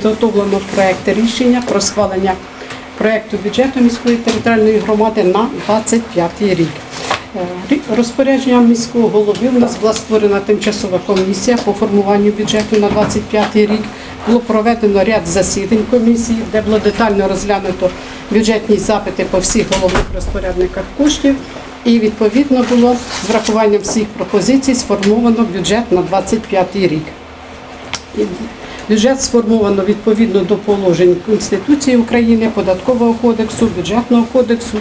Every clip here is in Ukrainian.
Підготовлено проект рішення про схвалення проекту бюджету міської територіальної громади на 25 рік. Е, Розпорядженням міського голови у нас була створена тимчасова комісія по формуванню бюджету на 25 рік. Було проведено ряд засідань комісії, де було детально розглянуто бюджетні запити по всіх головних розпорядниках коштів. І відповідно було з врахуванням всіх пропозицій сформовано бюджет на 25 рік. Бюджет сформовано відповідно до положень Конституції України, Податкового кодексу, бюджетного кодексу,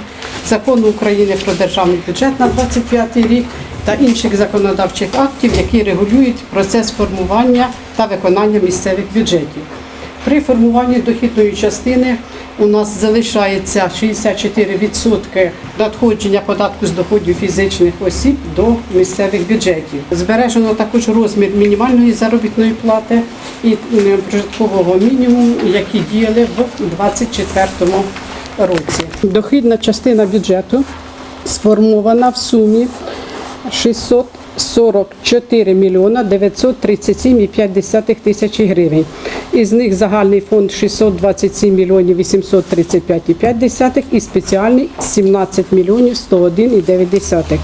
закону України про державний бюджет на 25 рік та інших законодавчих актів, які регулюють процес формування та виконання місцевих бюджетів. При формуванні дохідної частини у нас залишається 64% надходження податку з доходів фізичних осіб до місцевих бюджетів. Збережено також розмір мінімальної заробітної плати і м, прожиткового мінімуму, які діяли в 2024 році. Дохідна частина бюджету сформована в сумі 644 мільйона 937,5 тисячі гривень. Із них загальний фонд 627 мільйонів 835,5 і спеціальний 17 мільйонів 101,9.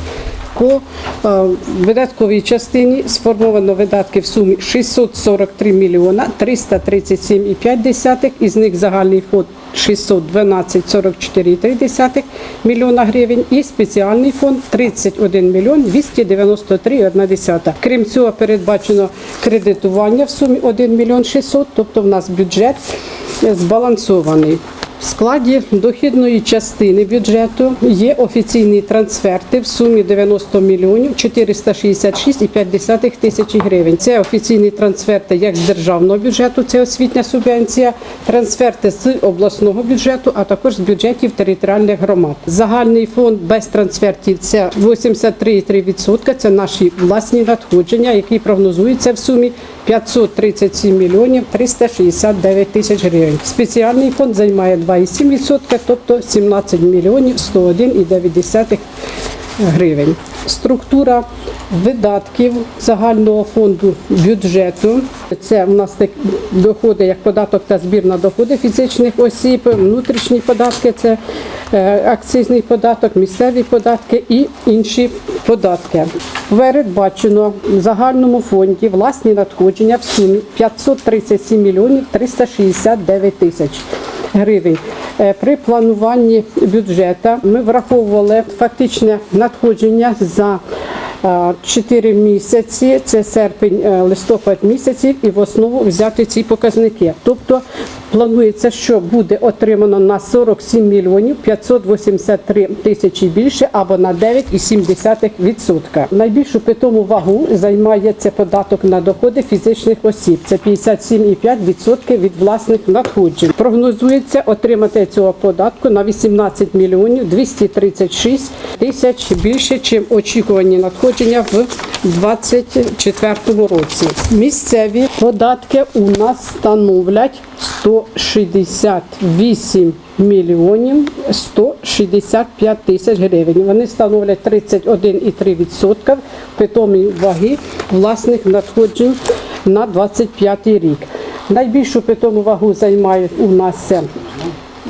По е, видатковій частині сформовано видатки в сумі 643 мільйона 337,5, із них загальний фонд 612,44,3 мільйона гривень і спеціальний фонд 31 мільйон 293,1. Крім цього, передбачено кредитування в сумі 1 мільйон 600, тобто в нас бюджет е, збалансований. В складі дохідної частини бюджету є офіційні трансферти в сумі 90 мільйонів 466,5 тисячі гривень. Це офіційні трансферти як з державного бюджету, це освітня субвенція, трансферти з обласного бюджету, а також з бюджетів територіальних громад. Загальний фонд без трансфертів це 83,3%. Це наші власні надходження, які прогнозуються в сумі 537 мільйонів 369 тисяч гривень. Спеціальний фонд займає 2,7%, тобто 17 мільйонів 101,9 гривень. Структура видатків загального фонду бюджету. Це у нас доходи як податок та збір на доходи фізичних осіб, внутрішні податки це е, акцизний податок, місцеві податки і інші податки. Передбачено в загальному фонді власні надходження в сумі 537 мільйонів 369 тисяч гривень. Е, При плануванні бюджету ми враховували фактичне надходження за 4 місяці, це серпень, е, місяців, і в основу взяти ці показники. Тобто планується, що буде отримано на 47 мільйонів 583 тисячі більше або на 9,7%. Найбільшу питому вагу займає це податок на доходи фізичних осіб. Це 57,5% від власних надходжень. Прогнозується отримати цього податку на 18 мільйонів 236 тисяч більше, чим очікувані надходження в 2024 році. Місцеві податки у нас становлять 168 мільйонів 165 тисяч гривень. Вони становлять 31,3% питомої ваги власних надходжень на 25 рік. Найбільшу питому вагу займає у нас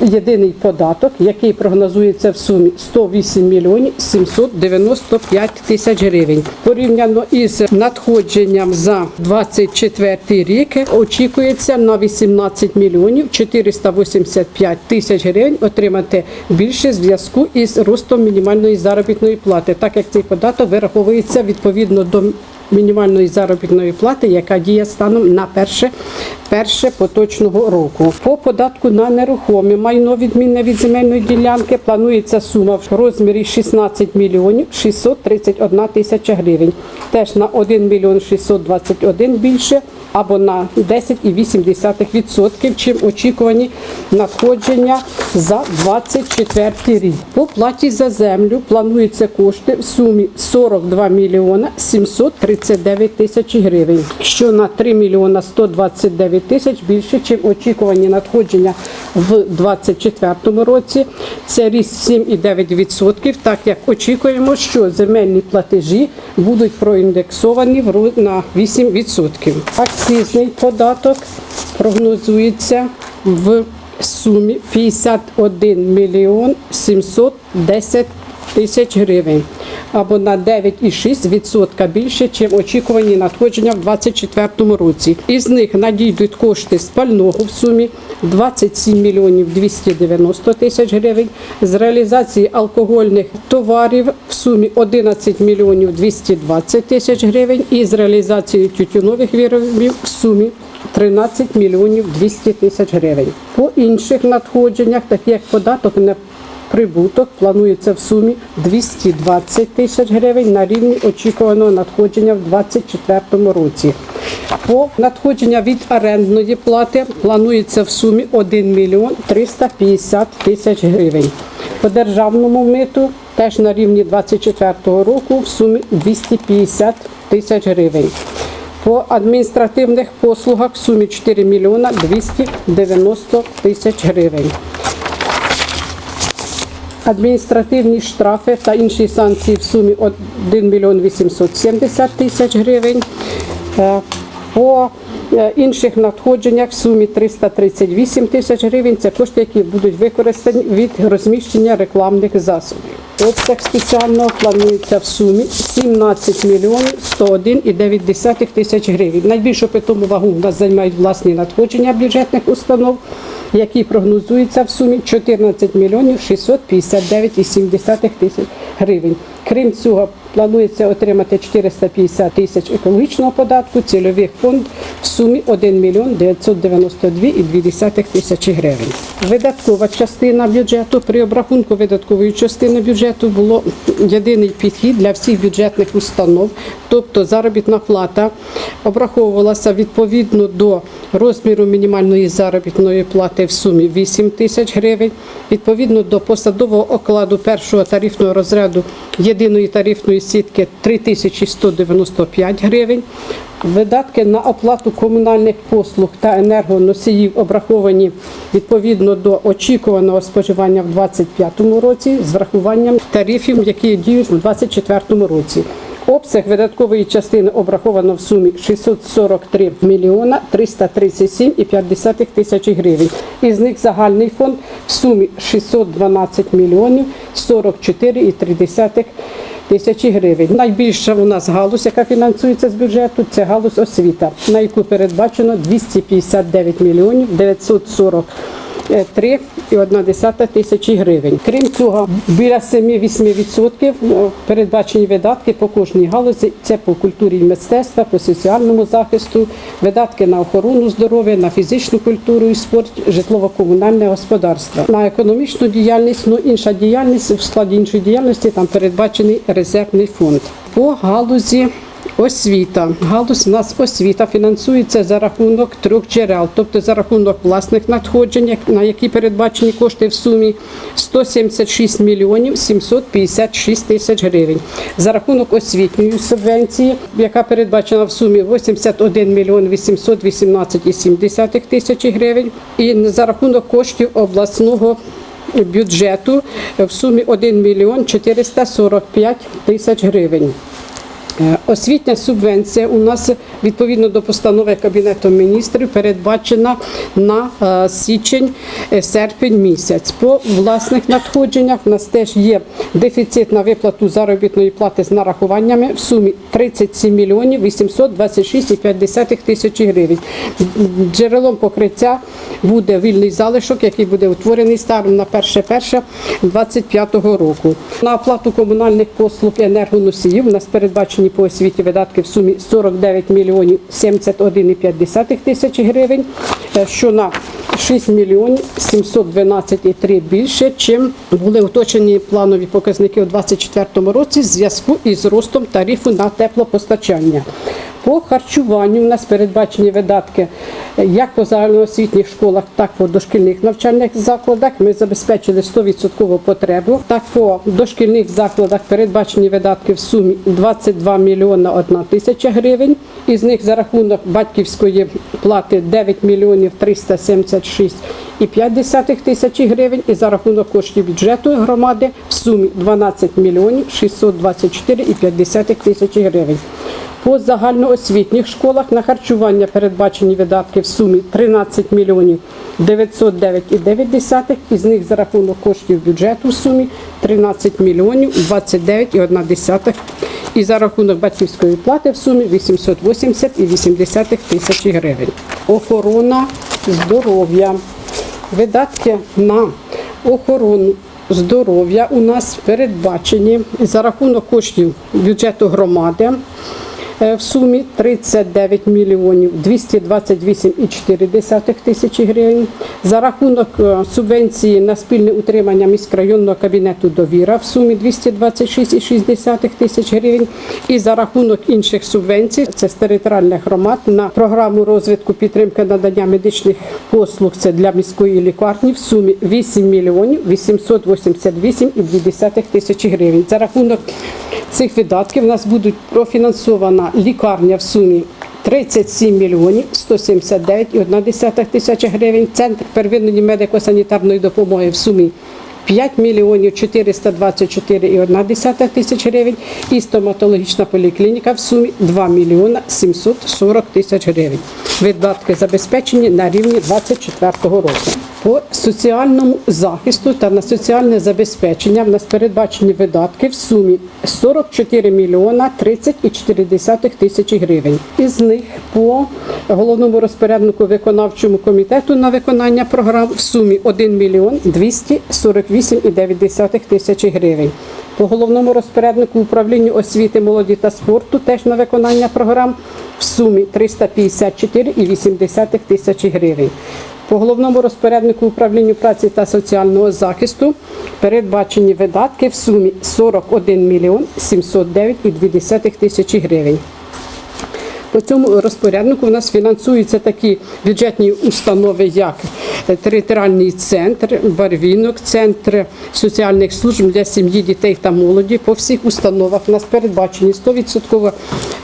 єдиний податок, який прогнозується в сумі 108 мільйонів 795 тисяч гривень. Порівняно із надходженням за 24 рік очікується на 18 мільйонів 485 тисяч гривень отримати більше зв'язку із ростом мінімальної заробітної плати, так як цей податок вираховується відповідно до мінімальної заробітної плати, яка діє станом на перше, перше поточного року. По податку на нерухоме майно відмінне від земельної ділянки планується сума в розмірі 16 мільйонів 631 тисяча гривень. Теж на 1 мільйон 621 більше або на 10,8%, чим очікувані надходження за 24 рік. По платі за землю плануються кошти в сумі 42 мільйона 739 тисяч гривень, що на 3 мільйона 129 тисяч більше, чим очікувані надходження в 24 році. Це ріст 7,9%, так як очікуємо, що земельні платежі будуть проіндексовані на 8%. Акцизний податок прогнозується в сумі 51 мільйон 710 тисяч гривень або на 9,6% більше, ніж очікувані надходження в 2024 році. Із них надійдуть кошти з пального в сумі 27 мільйонів 290 тисяч гривень, з реалізації алкогольних товарів в сумі 11 мільйонів 220 тисяч гривень і з реалізацією тютюнових виробів в сумі 13 мільйонів 200 тисяч гривень. По інших надходженнях, такі як податок на Прибуток планується в сумі 220 тисяч гривень на рівні очікуваного надходження в 2024 році. По надходження від орендної плати планується в сумі 1 мільйон 350 тисяч гривень. По державному миту теж на рівні 2024 року в сумі 250 тисяч гривень. По адміністративних послугах в сумі 4 мільйона 290 тисяч гривень. Адміністративні штрафи та інші санкції в сумі 1 мільйон 870 тисяч гривень. Е, По е, інших надходженнях в сумі 338 тисяч гривень. Це кошти, які будуть використані від розміщення рекламних засобів. Обсяг спеціального планується в сумі 17 мільйонів 101,9 тисяч гривень. Найбільшу питому вагу у нас займають власні надходження бюджетних установ, які прогнозуються в сумі 14 мільйонів 659,7 тисяч гривень. Крім цього, планується отримати 450 тисяч екологічного податку, цільовий фонд в сумі 1 мільйон 992,2 тисячі гривень. Видаткова частина бюджету при обрахунку видаткової частини бюджету було єдиний підхід для всіх бюджетних установ, тобто заробітна плата обраховувалася відповідно до розміру мінімальної заробітної плати в сумі 8 тисяч гривень, відповідно до посадового окладу першого тарифного розряду єдиної тарифної сітки 3195 гривень. Видатки на оплату комунальних послуг та енергоносіїв обраховані відповідно до очікуваного споживання в 2025 році з врахуванням тарифів, які діють у 2024 році. Обсяг видаткової частини обраховано в сумі 643 мільйона 337,5 тисячі гривень. Із них загальний фонд в сумі 612 мільйонів 44,3 тисячі гривень. Найбільша у нас галузь, яка фінансується з бюджету, це галузь освіта, на яку передбачено 259 мільйонів 940 3,1 тисячі гривень. Крім цього, біля 7-8% передбачені видатки по кожній галузі. Це по культурі і мистецтва, по соціальному захисту, видатки на охорону здоров'я, на фізичну культуру і спорт, житлово-комунальне господарство. На економічну діяльність, ну інша діяльність в складі іншої діяльності там передбачений резервний фонд. По галузі Освіта. Галузь у нас освіта фінансується за рахунок трьох джерел, тобто за рахунок власних надходжень, на які передбачені кошти в сумі 176 мільйонів 756 тисяч гривень. За рахунок освітньої субвенції, яка передбачена в сумі 81 мільйон 818,7 тисячі гривень. І за рахунок коштів обласного бюджету в сумі 1 мільйон 445 тисяч гривень. Е, Освітня субвенція у нас відповідно до постанови Кабінету міністрів передбачена на е, січень-серпень місяць. По власних надходженнях у нас теж є дефіцит на виплату заробітної плати з нарахуваннями в сумі 37 мільйонів 826,5 тисячі гривень. Джерелом покриття буде вільний залишок, який буде утворений станом на 1.1.25 року. На оплату комунальних послуг енергоносіїв у нас передбачені по освіті видатки в сумі 49 мільйонів 71,5 тисячі гривень, е, що на 6 мільйонів 712,3 більше, чим були уточені планові показники у 2024 році в зв'язку із ростом тарифу на теплопостачання. По харчуванню у нас передбачені видатки е, як по загальноосвітніх школах, так і по дошкільних навчальних закладах. Ми забезпечили 100% потребу. Так по дошкільних закладах передбачені видатки в сумі 22 мільйона 1 тисяча гривень. Із них за рахунок батьківської плати 9 мільйонів 376 і 5 тисячі гривень. І за рахунок коштів бюджету громади в сумі 12 мільйонів 624 і 50 тисячі гривень. По загальноосвітніх школах на харчування передбачені видатки в сумі 13 мільйонів 909,9, із них за рахунок коштів бюджету в сумі 13 мільйонів 29,1 і за рахунок батьківської плати в сумі 880,8 тисячі гривень. Охорона здоров'я. Видатки на охорону здоров'я у нас передбачені за рахунок коштів бюджету громади в сумі 39 мільйонів 228,4 тисячі гривень. За рахунок е, субвенції на спільне утримання міськрайонного кабінету довіра в сумі 226,6 тисяч гривень. І за рахунок інших субвенцій, це з територіальних громад на програму розвитку підтримки надання медичних послуг це для міської лікарні в сумі 8 мільйонів 888,2 тисячі гривень. За рахунок цих видатків у нас будуть профінансована лікарня в сумі 37 мільйонів 179,1 тисяча гривень. Центр первинної медико-санітарної допомоги в сумі 5 мільйонів 424,1 тисяч гривень і стоматологічна поліклініка в сумі 2 мільйона 740 тисяч гривень. Видатки забезпечені на рівні 2024 року. По соціальному захисту та на соціальне забезпечення в нас передбачені видатки в сумі 44 мільйона 30,4 тисячі гривень. Із них по головному розпоряднику виконавчому комітету на виконання програм в сумі 1 мільйон 248,9 тисячі гривень. По головному розпоряднику управлінню освіти, молоді та спорту теж на виконання програм в сумі 354,8 тисячі гривень. По головному розпоряднику управлінню праці та соціального захисту передбачені видатки в сумі 41 мільйон 709,2 тисячі гривень. По цьому розпоряднику у нас фінансуються такі бюджетні установи, як територіальний центр, барвінок, центр соціальних служб для сім'ї, дітей та молоді. По всіх установах у нас передбачені 100%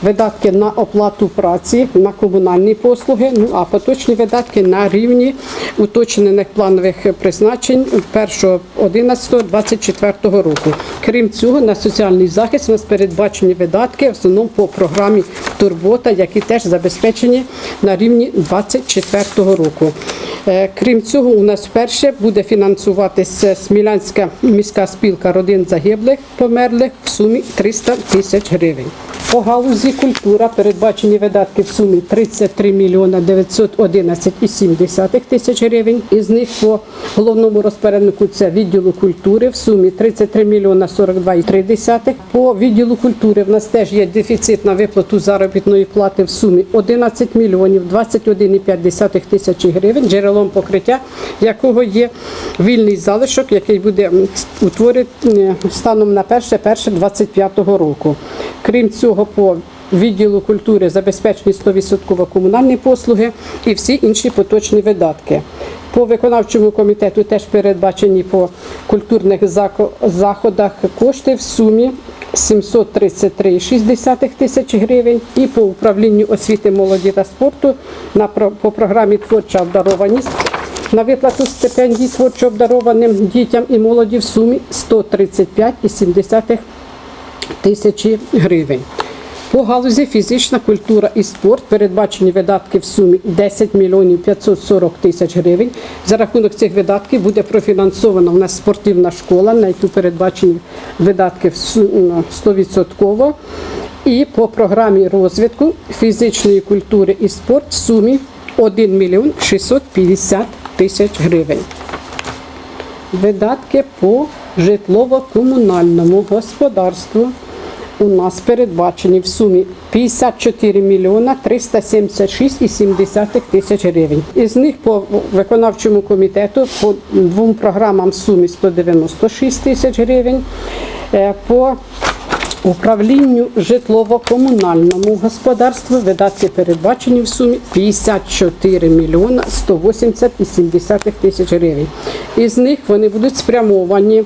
видатки на оплату праці, на комунальні послуги, ну а поточні видатки на рівні уточнених планових призначень 1.11.24 року. Крім цього, на соціальний захист у нас передбачені видатки в основному по програмі Турбота, які теж забезпечені на рівні 2024 року. Е, Крім цього, у нас вперше буде фінансуватися Смілянська міська спілка родин загиблих померлих в сумі 300 тисяч гривень. По галузі культура передбачені видатки в сумі 33 мільйона 911,7 тисяч гривень. Із них по головному розпоряднику це відділу культури в сумі 33 мільйона 42,3. По відділу культури в нас теж є дефіцит на виплату заробітної плати в сумі 11 мільйонів 21,5 тисячі гривень, джерелом покриття якого є вільний залишок, який буде м, утворений е, станом на 1.1.25 року. Крім цього, по відділу культури забезпечені 100% комунальні послуги і всі інші поточні видатки. По виконавчому комітету теж передбачені по культурних заходах кошти в сумі 733,6 тисяч гривень. І по управлінню освіти, молоді та спорту на по програмі Творча обдарованість на виплату стипендій творчо обдарованим дітям і молоді в сумі 135,7 тисячі гривень. По галузі фізична культура і спорт передбачені видатки в сумі 10 мільйонів 540 тисяч гривень. За рахунок цих видатків буде профінансована у нас спортивна школа, на яку передбачені видатки в су- ну, 100%. І по програмі розвитку фізичної культури і спорт в сумі 1 мільйон 650 тисяч гривень. Видатки по житлово-комунальному господарству у нас передбачені в сумі 54 мільйона 376,7 тисяч гривень. Із них по виконавчому комітету по двом програмам в сумі 196 тисяч гривень. Е, По управлінню житлово-комунальному господарству видатки передбачені в сумі 54 мільйона 180,7 тисяч гривень. Із них вони будуть спрямовані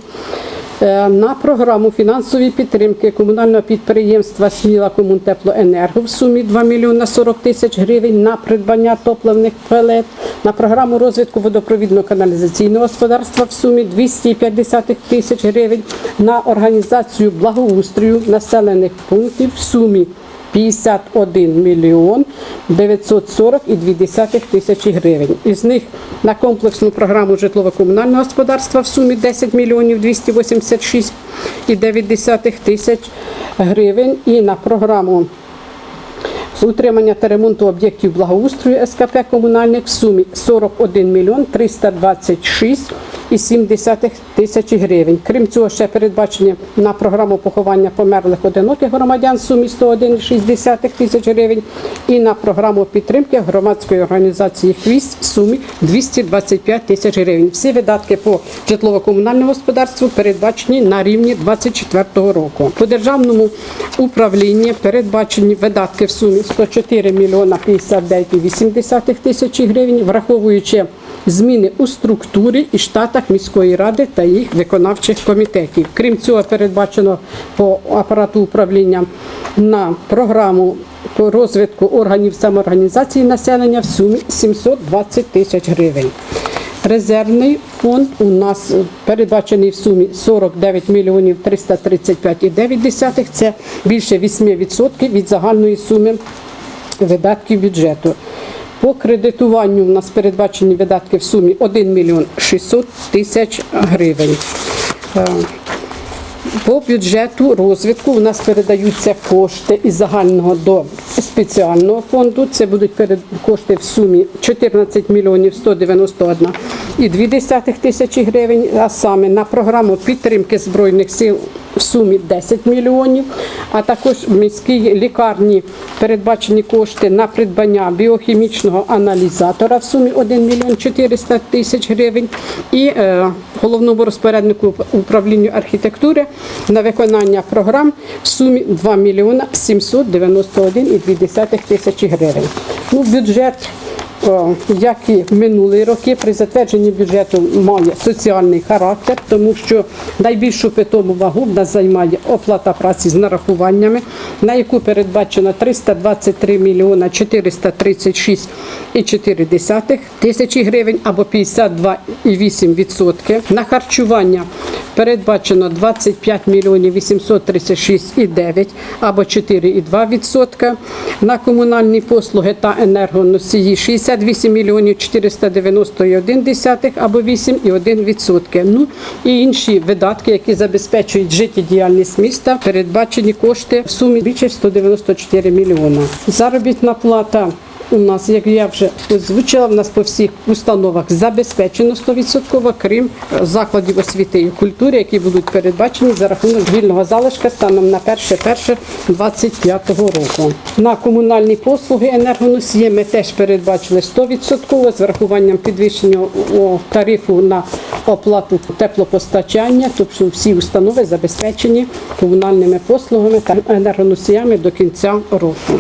на програму фінансової підтримки комунального підприємства Сміла Комунтеплоенерго в сумі 2 мільйона 40 тисяч гривень на придбання топливних пелет, на програму розвитку водопровідно-каналізаційного господарства в сумі 250 тисяч гривень, на організацію благоустрою населених пунктів в сумі 51 мільйон 940,2 тисячі гривень. Із них на комплексну програму житлово-комунального господарства в сумі 10 мільйонів 286,9 тисяч гривень і на програму з утримання та ремонту об'єктів благоустрою СКП комунальних в сумі 41 мільйон 326 і 70 тисяч гривень. Крім цього, ще передбачені на програму поховання померлих одиноких громадян в сумі 101,6 тисяч гривень і на програму підтримки громадської організації «Хвіст» в сумі 225 тисяч гривень. Всі видатки по житлово-комунальному господарству передбачені на рівні 2024 року. По державному управлінні передбачені видатки в сумі 104 мільйона 59,8 тисячі гривень, враховуючи зміни у структурі і штатах міської ради та їх виконавчих комітетів. Крім цього, передбачено по апарату управління на програму по розвитку органів самоорганізації населення в сумі 720 тисяч гривень. Резервний фонд у нас передбачений в сумі 49 мільйонів 335,9. Це більше 8% від загальної суми видатків бюджету. По кредитуванню у нас передбачені видатки в сумі 1 мільйон 600 тисяч гривень. Е, По бюджету розвитку у нас передаються кошти із загального до спеціального фонду. Це будуть кошти в сумі 14 мільйонів 191 і 2 тисячі гривень, а саме на програму підтримки Збройних сил в сумі 10 мільйонів, а також в міській лікарні передбачені кошти на придбання біохімічного аналізатора в сумі 1 мільйон 400 тисяч гривень і е, головному розпоряднику управління архітектури на виконання програм в сумі 2 мільйона 791,2 тисячі гривень. Ну, бюджет як і минулі роки, при затвердженні бюджету має соціальний характер, тому що найбільшу питому вагу в нас займає оплата праці з нарахуваннями, на яку передбачено 323 мільйона 436,4 тисячі гривень або 52,8%. На харчування передбачено 25 мільйонів 836,9 або 4,2%. На комунальні послуги та енергоносії 68 мільйонів 491,1 або 8,1%. Ну і інші видатки, які забезпечують життєдіяльність міста, передбачені кошти в сумі більше 194 мільйона. Заробітна плата у нас, як я вже озвучила, в нас по всіх установах забезпечено 100%, крім е, закладів освіти і культури, які будуть передбачені за рахунок вільного залишка станом на 1.1.25 року. На комунальні послуги енергоносії ми теж передбачили 100% з врахуванням підвищення тарифу на оплату теплопостачання, тобто всі установи забезпечені комунальними послугами та енергоносіями до кінця року.